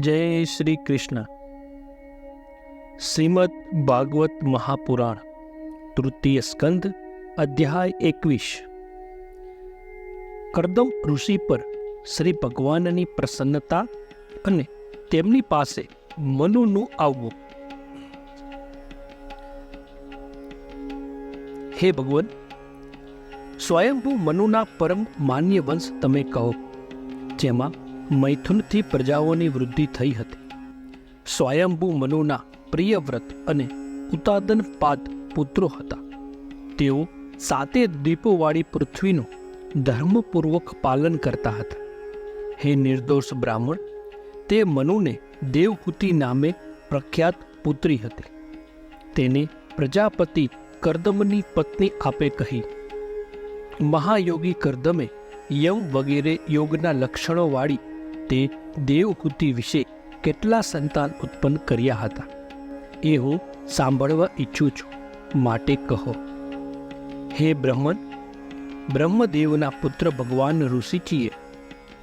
જય શ્રી કૃષ્ણ. શ્રીમદ ભાગવત મહાપુરાણ, તૃતીય સ્કંદ, અધ્યાય એકવીસ. કરદમ ઋષિ પર શ્રી ભગવાનની પ્રસન્નતા અને તેમની પાસે મનુનું આવવું. હે ભગવાન, સ્વયંભૂ મનુના પરમ માન્ય વંશ તમે કહો, જેમાં મૈથુનથી પ્રજાઓની વૃદ્ધિ થઈ હતી. સ્વયંભુ મનુના પ્રિયવ્રત અને ઉતાદન પાદ પુત્રો હતા. તેઓ સાતે દ્વીપોવાળી પૃથ્વીનું ધર્મપૂર્વક પાલન કરતા હતા. હે નિર્દોષ બ્રાહ્મણ, તે મનુને દેવહૂતિ નામે પ્રખ્યાત પુત્રી હતી. તેને પ્રજાપતિ કરદમની પત્ની આપે કહી, મહાયોગી કરદમે યમ વગેરે યોગના લક્ષણોવાળી તે દેવકૃતિ વિશે કેટલા સંતાન ઉત્પન્ન કર્યા હતા? એ હું સાંભળવા ઈચ્છું છું. માટે કહો. હે બ્રહ્મન, બ્રહ્મદેવના પુત્ર ભગવાન ઋષિજીએ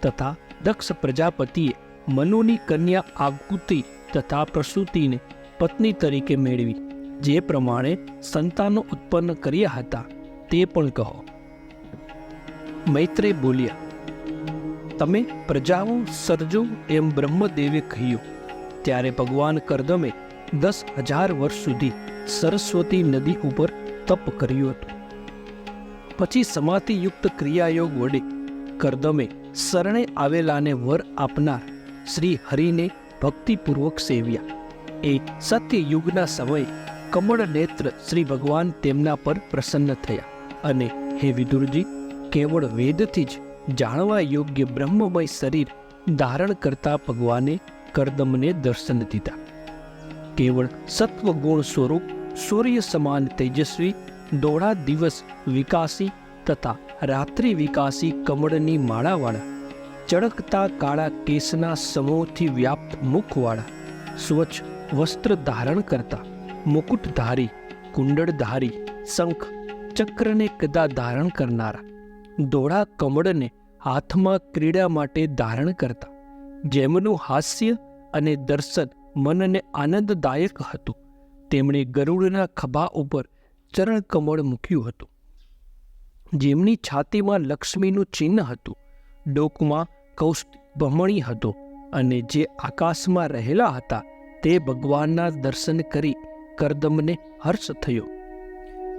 તથા દક્ષ પ્રજાપતિએ મનુની કન્યા આકૃતિ તથા પ્રસૂતિને પત્ની તરીકે મેળવી, જે પ્રમાણે સંતાનો ઉત્પન્ન કર્યા હતા, તે પણ કહો. મૈત્રે બોલ્યા તમે પ્રજાઓ સર્જો એમ બ્રહ્મદેવે કહ્યું. ત્યારે ભગવાન કરદમે દસ હજાર વર્ષ સુધી સરસ્વતી નદી ઉપર તપ કર્યું હતું. પછી સમાધિયુક્ત ક્રિયાયોગ વડે કરદમે શરણે આવેલાને વર આપનાર શ્રી હરિને ભક્તિપૂર્વક સેવ્યા. એ સત્યયુગના સમયે કમળ નેત્ર શ્રી ભગવાન તેમના પર પ્રસન્ન થયા. અને હે વિદુરજી, કેવળ વેદથી જ જાણવા યોગ્ય બ્રહ્મમય શરીર ધારણ કરતા ભગવાને કરદમને દર્શન દીધા. કેવળ સત્વગુણ સ્વરૂપ સૂર્ય સમાન તેજસ્વી દોડા દિવસ વિકાસી તથા રાત્રિ વિકાસી કમળની માળાવાળા, ચળકતા કાળા કેસના સમૂહથી વ્યાપ્ત મુખવાળા, સ્વચ્છ વસ્ત્ર ધારણ કરતા મુકુટધારી, કુંડળધારી, શંખ, ચક્રને કદા ધારણ કરનારા દોડા કમળને હાથમાં ક્રીડા માટે ધારણ કરતા. જેમનું હાસ્ય અને દર્શન મનને આનંદદાયક હતું. તેમણે ગરુડના ખભા ઉપર ચરણ કમળ મૂક્યું હતું. જેમની છાતીમાં લક્ષ્મીનું ચિહ્ન હતું. ડોકમાં કૌસ્ત ભમણી હતો અને જે આકાશમાં રહેલા હતા તે ભગવાનના દર્શન કરી કરદમને હર્ષ થયો.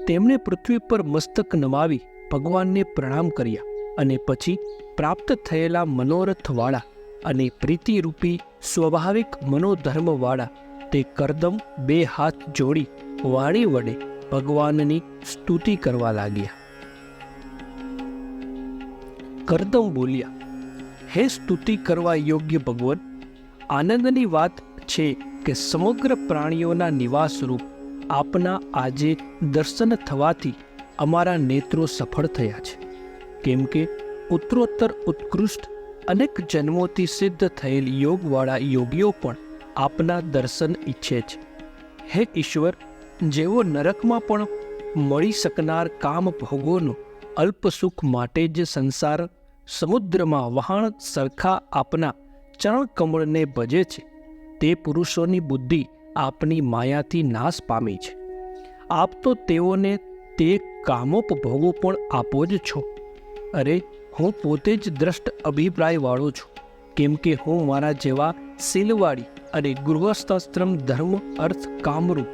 તેમણે પૃથ્વી પર મસ્તક નમાવી ભગવાનને પ્રણામ કર્યા. અને પછી પ્રાપ્ત થયેલા મનોરથવાળા અને પ્રીતિરૂપી સ્વાભાવિક મનોધર્મવાળા તે કરદમ બે હાથ જોડી વાણી વડે ભગવાનની સ્તુતિ કરવા લાગ્યા. કરદમ બોલ્યા, હે સ્તુતિ કરવા યોગ્ય ભગવાન, આનંદની વાત છે કે સમગ્ર પ્રાણીઓના નિવાસ રૂપ આપના આજે દર્શન થવાથી અમારા નેત્રો સફળ થયા છે. કેમ કે ઉત્તરોત્તર ઉત્કૃષ્ટ અનેક જન્મોથી સિદ્ધ થયેલ યોગવાળા યોગીઓ પણ આપના દર્શન ઈચ્છે છે. હે ઈશ્વર, જેઓ નરકમાં પણ મળી શકનાર કામ ભોગોનું અલ્પ સુખ માટે જ સંસાર સમુદ્રમાં વહાણ સરખા આપના ચરણ કમળને ભજે છે, તે પુરુષોની બુદ્ધિ આપની માયાથી નાશ પામી છે. આપ તો તેઓને તે કામોપભોગો પણ આપો જ છો. અરે, હું પોતે જ દ્રષ્ટ અભિપ્રાયવાળો છું. કેમ કે હું મારા જેવા શીલવાળી અને ગૃહસ્થાશ્રમ ધર્મ અર્થ કામરૂપ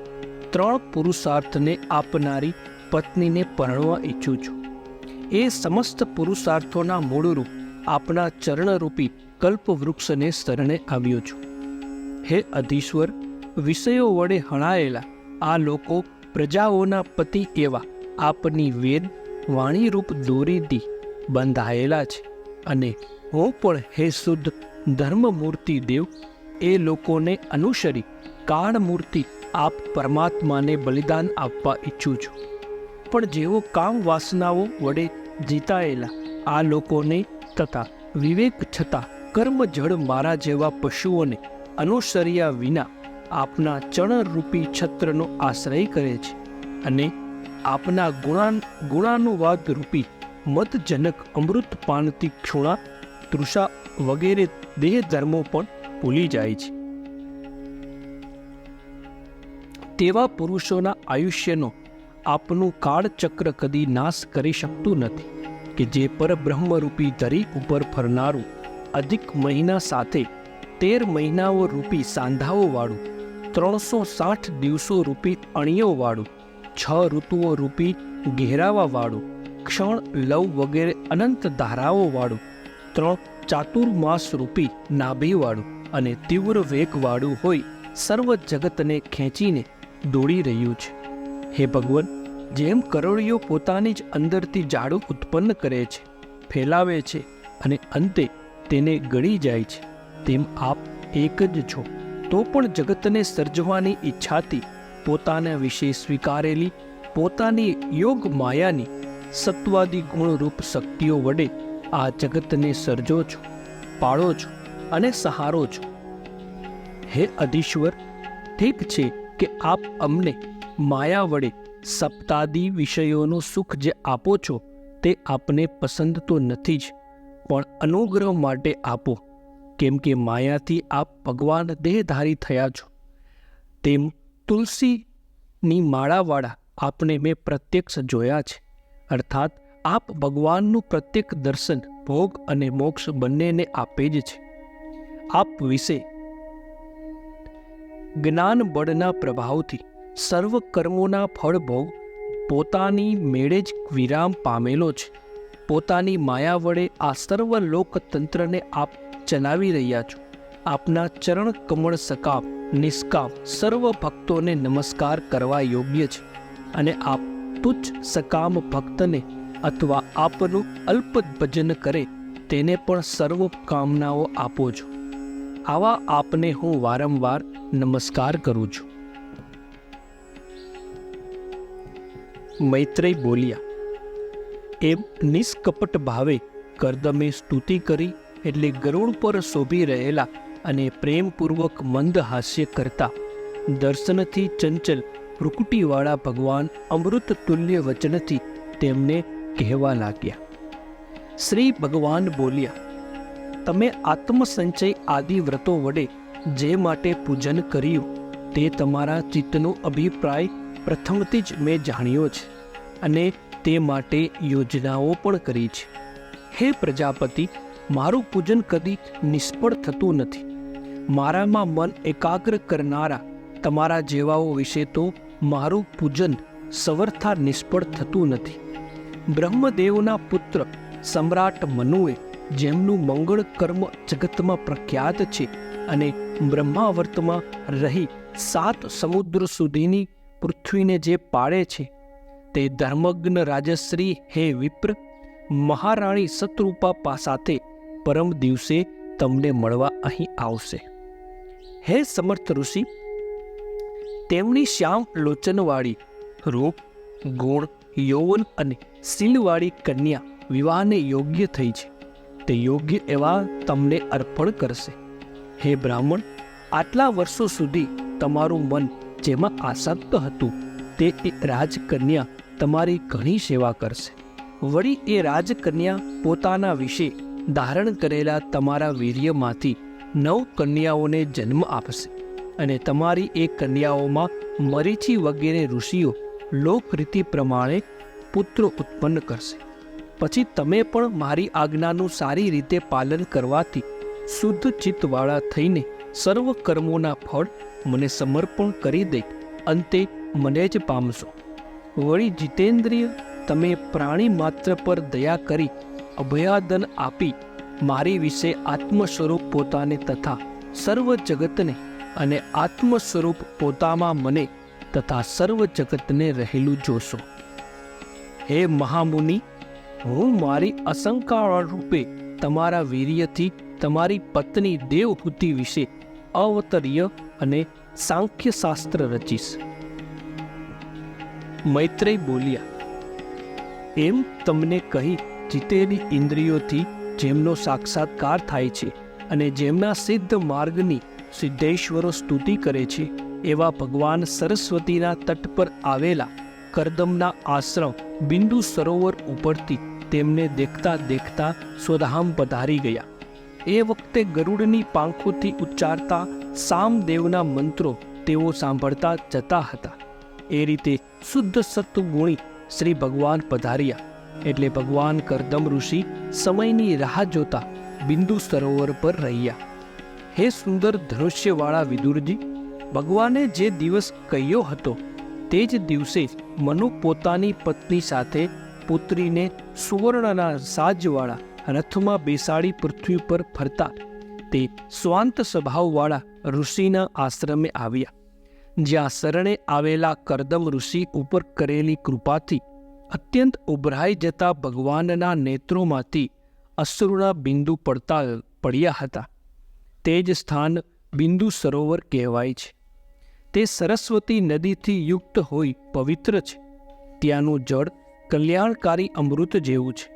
ત્રણ પુરુષાર્થને આપનારી પત્નીને પરણવા ઈચ્છું છું. એ સમસ્ત પુરુષાર્થોના મૂળરૂપ આપના ચરણરૂપી કલ્પવૃક્ષને શરણે આવ્યો છું. હે અધીશ્વર, વિષયો વડે હણાયેલા આ લોકો પ્રજાઓના પતિ એવા આપની વેદ વાણીરૂપ દોરીથી બંધાયેલા છે. અને હું પણ હે શુદ્ધ ધર્મમૂર્તિ દેવ, એ લોકોને અનુસરી કાળમૂર્તિ આપ પરમાત્માને બલિદાન આપવા ઈચ્છું છું. પણ જેઓ કામ વાસનાઓ વડે જીતાયેલા, આ લોકોને તથા વિવેક છતાં કર્મ જળ મારા જેવા પશુઓને અનુસર્યા વિના આપના ચણરૂપી છત્રનો આશ્રય કરે છે. અને આપના ગુણા ગુણાનુવાદ રૂપી મતજનક અમૃત પાનથી ક્ષુણા તૃષા વગેરે દેહ ધર્મો પણ ભૂલી જાય છે. તેવા પુરુષોના આયુષ્યનો આપનું કાળચક્ર કદી નાશ કરી શકતું નથી કે જે પરબ્રહ્મરૂપી ધરી ઉપર ફરનારું અધિક મહિના સાથે તેર મહિનાઓ રૂપી સાંધાઓવાળું ત્રણસો સાઠ દિવસો રૂપી અણીઓવાળું, છ ઋતુઓ રૂપી ઘેરાવાવાળું ક્ષણ લવ વગેરે અનંત ધારાઓવાળું, ત્રણ ચાતુર્માસ રૂપી નાભીવાળું અને તીવ્ર વેગવાળું હોય સર્વ જગતને ખેંચીને દોડી રહ્યું છે. હે ભગવાન, જેમ કરોળીઓ પોતાની જ અંદરથી જાડું ઉત્પન્ન કરે છે, ફેલાવે છે અને અંતે તેને ગળી જાય છે, તેમ આપ એક જ છો, તો પણ જગતને સર્જવાની ઈચ્છાથી પોતાના વિશે સ્વીકારેલી, પોતાની યોગ માયાની સત્વાદી ગુણરૂપ શક્તિઓ વડે આ જગતને સર્જો છો, પાળો છો અને સહારો છો. હે અધીશ્વર, ઠીક છે કે આપ અમને માયા વડે સપ્તાદી વિષયોનું સુખ જે આપો છો તે આપને પસંદ તો નથી જ, પણ અનુગ્રહ માટે આપો, કેમ કે માયાથી આપ ભગવાન દેહધારી થયા છો. તેમ તુલસીની માળાવાળા આપને મેં પ્રત્યક્ષ જોયા છે. અર્થાત, આપ ભગવાનનું પ્રત્યેક દર્શન, ભોગ અને મોક્ષ બંનેને આપે જ છે. આપ વિશે જ્ઞાન બળના પ્રભાવથી સર્વ કર્મોના ફળ ભોગ પોતાની મેળે જ વિરામ પામેલો છે. પોતાની માયા વડે આ સર્વ લોકતંત્રને આપ ચલાવી રહ્યા છો. આપના ચરણ કમળ સકામ, નિષ્કામ, સર્વ ભક્તોને નમસ્કાર કરવા યોગ્ય છે અને આપ તુચ્છ સકામ ભક્તને અથવા આપનું અલ્પ ભજન કરે, તેને પણ સર્વ કામનાઓ આપો છો. આવા આપને હું વારંવાર નમસ્કાર કરું છું. મૈત્રેય બોલ્યા, એમ નિષ્કપટ ભાવે કરદમે સ્તુતિ કરી એટલે ગરુડ પર શોભી રહેલા અને પ્રેમપૂર્વક મંદ હાસ્ય કરતા, દર્શનથી ચંચલ ભ્રુકુટીવાળા ભગવાન અમૃત તુલ્ય વચનથી તેમને કહેવા લાગ્યા. શ્રી ભગવાન બોલ્યા, તમે આત્મસંચય આદિ વ્રતો વડે જે માટે પૂજન કર્યું તે તમારા ચિત્તનો અભિપ્રાય પ્રથમથી જ મેં જાણ્યો છે અને તે માટે યોજનાઓ પણ કરી છે. હે પ્રજાપતિ, મારું પૂજન કદી નિષ્ફળ થતું નથી. મારામાં મન એકાગ્ર કરનારા તમારા જેવાઓ વિશે તો મારું પૂજન સવર્થા નિષ્ફળ થતું નથી. બ્રહ્મદેવના પુત્ર સમ્રાટ મનુએ જેમનું મંગળ કર્મ જગતમાં પ્રખ્યાત છે અને બ્રહ્માવર્તમાં રહી સાત સમુદ્ર સુધીની પૃથ્વીને જે પાળે છે, તે ધર્મજ્ઞ રાજશ્રી હે વિપ્ર, મહારાણી શત્રુપા સાથે પરમ દિવસે તમને મળવા અહીં આવશે. હે સમર્થ ઋષિ તેમની શ્યામ લોચનવાળી રૂપ, ગુણ, યૌવન અને શીલવાળી કન્યા વિવાહને યોગ્ય થઈ છે. તે યોગ્ય એવા તમને અર્પણ કરશે. હે બ્રાહ્મણ, આટલા વર્ષો સુધી તમારું મન જેમાં આસક્ત હતું તે એ રાજકન્યા તમારી ઘણી સેવા કરશે. વળી એ રાજકન્યા પોતાના વિશે ધારણ કરેલા તમારા વીર્યમાંથી નવ કન્યાઓને જન્મ આપશે. અને તમારી એ કન્યાઓમાં મરીચી વગેરે ઋષિઓ લોકરીતિ પ્રમાણે પુત્રો ઉત્પન્ન કરશે. પછી તમે પણ મારી આજ્ઞાનું સારી રીતે પાલન કરવાથી શુદ્ધ ચિત્તવાળા થઈને સર્વ કર્મોના ફળ મને સમર્પણ કરી દઈ અંતે મને જ પામશો. વળી જીતેન્દ્રિય તમે પ્રાણી માત્ર પર દયા કરી અભયાદન આપી મારી વિશે આત્મ સ્વરૂપ પોતાને તથા સર્વ જગતને અને આત્મ સ્વરૂપ પોતામાં મને તથા સર્વ જગતને રહેલું જોશો. હે મહામુનિ, હું મારી અસંકાળ રૂપે તમારા વીર્યથી તમારી પત્ની દેવહૂતિ વિશે અવતર્ય અને સાંખ્યશાસ્ત્ર રચીશ. મૈત્રેય બોલ્યા, એમ તમને કહી જીતેલી ઇન્દ્રિયોથી જેમનો સાક્ષાત્કાર થાય છે અને જેમના સિદ્ધ માર્ગની સિદ્ધેશ્વરો સ્તુતિ કરે છે એવા ભગવાન સરસ્વતીના તટ પર આવેલા કરદમના આશ્રમ બિંદુ સરોવર ઉપરથી તેમને દેખતા દેખતા સ્વધામ પધારી ગયા. એ વખતે ગરુડની પાંખોથી ઉચ્ચારતા સામદેવના મંત્રો તેઓ સાંભળતા જતા હતા. એ રીતે શુદ્ધ સત્વગુણી શ્રી ભગવાન પધાર્યા. એટલે ભગવાન કરદમ ઋષિ સમયની રાહ જોતા બિંદુ સરોવર પર રહ્યા. હે સુંદર ધનુષ્યવાળા વિદુરજી, ભગવાને જે દિવસ કહ્યો હતો, તે જ દિવસે મનુ પોતાની પત્ની સાથે પુત્રીને સુવર્ણના સાજવાળા રથમાં બેસાડી પૃથ્વી પર ફરતા તે સ્વાંત સ્વભાવવાળા ઋષિના આશ્રમે આવ્યા. જ્યાં શરણે આવેલા કરદમ ઋષિ ઉપર કરેલી કૃપાથી અત્યંત ઉભરાઈ જતા ભગવાનના નેત્રોમાંથી અશ્રુના બિંદુ પડતા, પડ્યા હતા. તે જ સ્થાન બિંદુ સરોવર કહેવાય છે. તે સરસ્વતી નદીથી યુક્ત હોઈ પવિત્ર છે. ત્યાંનું જળ કલ્યાણકારી અમૃત જેવું છે.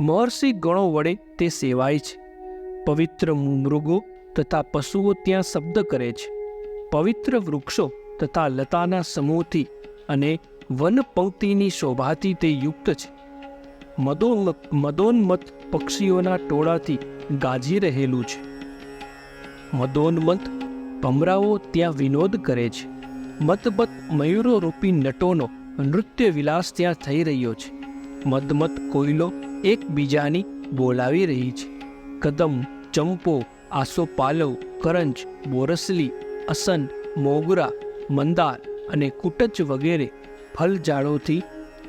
મહર્ષિ ગણો વડે તે સેવાય છે. પવિત્ર મૃગો તથા પશુઓ ત્યાં શબ્દ કરે છે. પવિત્ર વૃક્ષો તથા લતાના સમૂહથી અને વન પંક્તિની શોભાથી તે યુક્ત છે. મદોન્મત પક્ષીઓના ટોળાથી ગાજી રહેલું છે. મદોન્મત ભમરાઓ ત્યાં વિનોદ કરે છે. મતમત મયુરોરૂપી નટોનો નૃત્ય વિલાસ ત્યાં થઈ રહ્યો છે. મદમત કોયલો એકબીજાની બોલાવી રહી છે. કદમ, ચંપો આસોપાલવ કરંજ, બોરસલી, અસન, મોગરા, મંદાર અને કુટચ વગેરે ફલઝાડોથી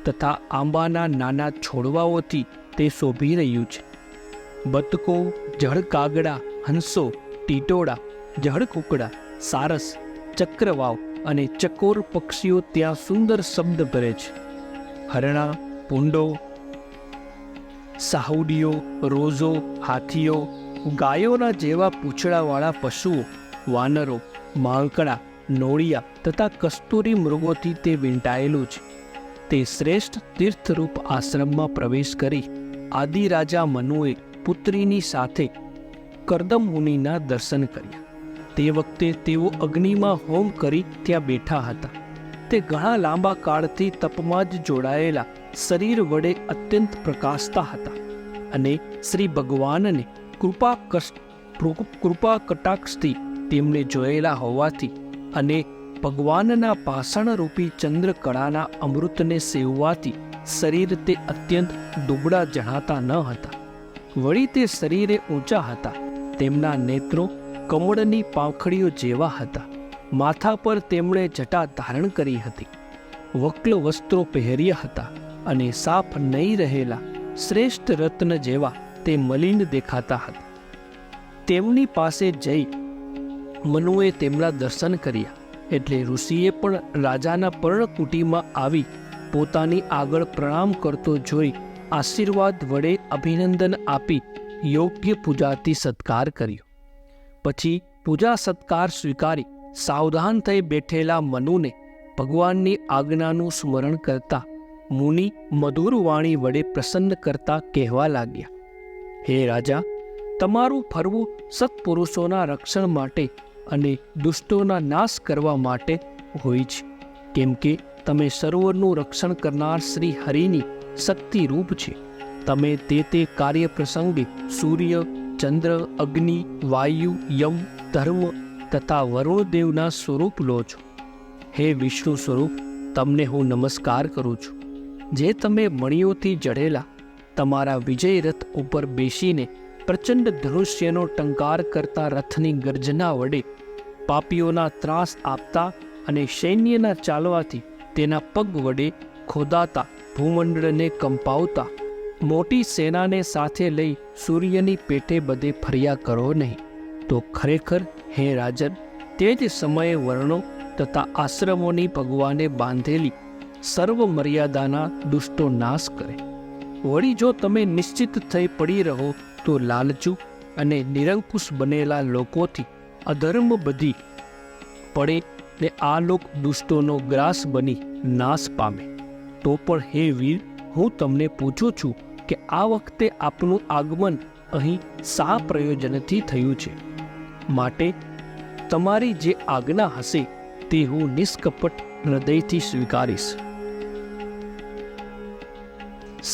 તથા આંબાના નાના છોડવાઓથી તે શોભી રહ્યું છે. બતકો, જળ કાગડા, હંસો ટીટોળા જળકુકડા સારસ, ચક્રવાવ અને ચકોર પક્ષીઓ ત્યાં સુંદર શબ્દ કરે છે. હરણા, પૂંડો, સાહુડીઓ રોઝો હાથીઓ, ગાયોના જેવા પૂંછડાવાળા પશુઓ, વાનરો માંકડા નોળિયા તથા કસ્તુરી મૃગોથી તે વીંટાયેલું છે. તે શ્રેષ્ઠ તીર્થરૂપ આશ્રમમાં પ્રવેશ કરી આદિરાજા મનુએ પુત્રીની સાથે કરદમ મુનિના દર્શન કર્યા. તે વખતે તેઓ અગ્નિમાં હોમ કરી ત્યાં બેઠા હતા. તે ઘણા લાંબા કાળથી તપમાં જ જોડાયેલા શરીર વડે અત્યંત પ્રકાશતા હતા અને શ્રી ભગવાનને કૃપા કૃપા કટાક્ષથી તેમને જોયેલા હોવાથી અને ભગવાનના પાષાણરૂપી ચંદ્રકળાના અમૃતને સેવવાથી શરીર તે અત્યંત દુબળા જણાતા ન હતા. વળી તે શરીરે ઊંચા હતા. તેમના નેત્રો કમળની પાંખડીઓ જેવા હતા. માથા પર તેમણે જટા ધારણ કરી હતી. વક્લ વસ્ત્રો પહેર્યા હતા અને સાફ નહીં રહેલા શ્રેષ્ઠ રત્ન જેવા તે મલિન દેખાતા હતા. તેમની પાસે જઈ મનુએ તેમના દર્શન કર્યા એટલે ઋષિએ પણ રાજાના પર્ણકુટીમાં આવી પોતાની આગળ પ્રણામ કરતો જોઈ આશીર્વાદ વડે અભિનંદન આપી યોગ્ય પૂજાથી સત્કાર કર્યો. પછી પૂજા સત્કાર સ્વીકારી સાવધાન થઈ બેઠેલા મનુને ભગવાનની આજ્ઞાનું સ્મરણ કરતા મુનિ મધુર વાણી વડે પ્રસન્ન કરતા કહેવા લાગ્યા, હે રાજા, તમારું ફરવું સત્પુરુષોના રક્ષણ માટે અને દુષ્ટોના નાશ કરવા માટે હોય છે, કેમ કે તમે સરોવરનું રક્ષણ કરનાર શ્રી હરિની શક્તિ રૂપ છે. તમે તે તે કાર્ય પ્રસંગે સૂર્ય, ચંદ્ર, અગ્નિ, વાયુ, યમ, ધર્મ તથા વરુણદેવના સ્વરૂપ લો છો. હે વિષ્ણુ સ્વરૂપ, તમને હું નમસ્કાર કરું છું. જે તમે મણીઓથી જડેલા, તમારા વિજય રથ ઉપર બેસીને પ્રચંડ ધનુષ્યનો ટંકાર કરતા રથની ગર્જના વડે પાપીઓના ત્રાસ આપતા અને સૈન્યના ચાલવાથી તેના પગ વડે ખોદાતા ભૂમંડળને કંપાવતા મોટી સેનાને સાથે લઈ સૂર્યની પેટે બધે ફર્યા કરો નહીં. તો ખરેખર, હે રાજન, તે જ સમયે વર્ણો તથા આશ્રમોની ભગવાને બાંધેલી સર્વ મર્યાદાના દુષ્ટો નાશ કરે. વળી જો તમે નિશ્ચિત થઈ પડી રહો, તો લાલચુ અને નિરંકુશ બનેલા લોકોથી અધર્મ બધી પડે ને આ લોક દુષ્ટોનો ગ્રાસ બની નાશ પામે. તો પણ હે વીર, હું તમને પૂછું છું કે આ વખતે આપનું આગમન અહીં શા પ્રયોજનથી થયું છે? માટે તમારી જે આજ્ઞા હશે તે હું નિષ્કપટ હૃદયથી સ્વીકારીશ.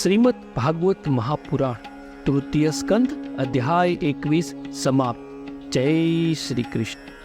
શ્રીમદ ભાગવત મહાપુરાણ, તૃતીય સ્કંદ, અધ્યાય એકવીસ, સમાપ્ત. જય શ્રી કૃષ્ણ.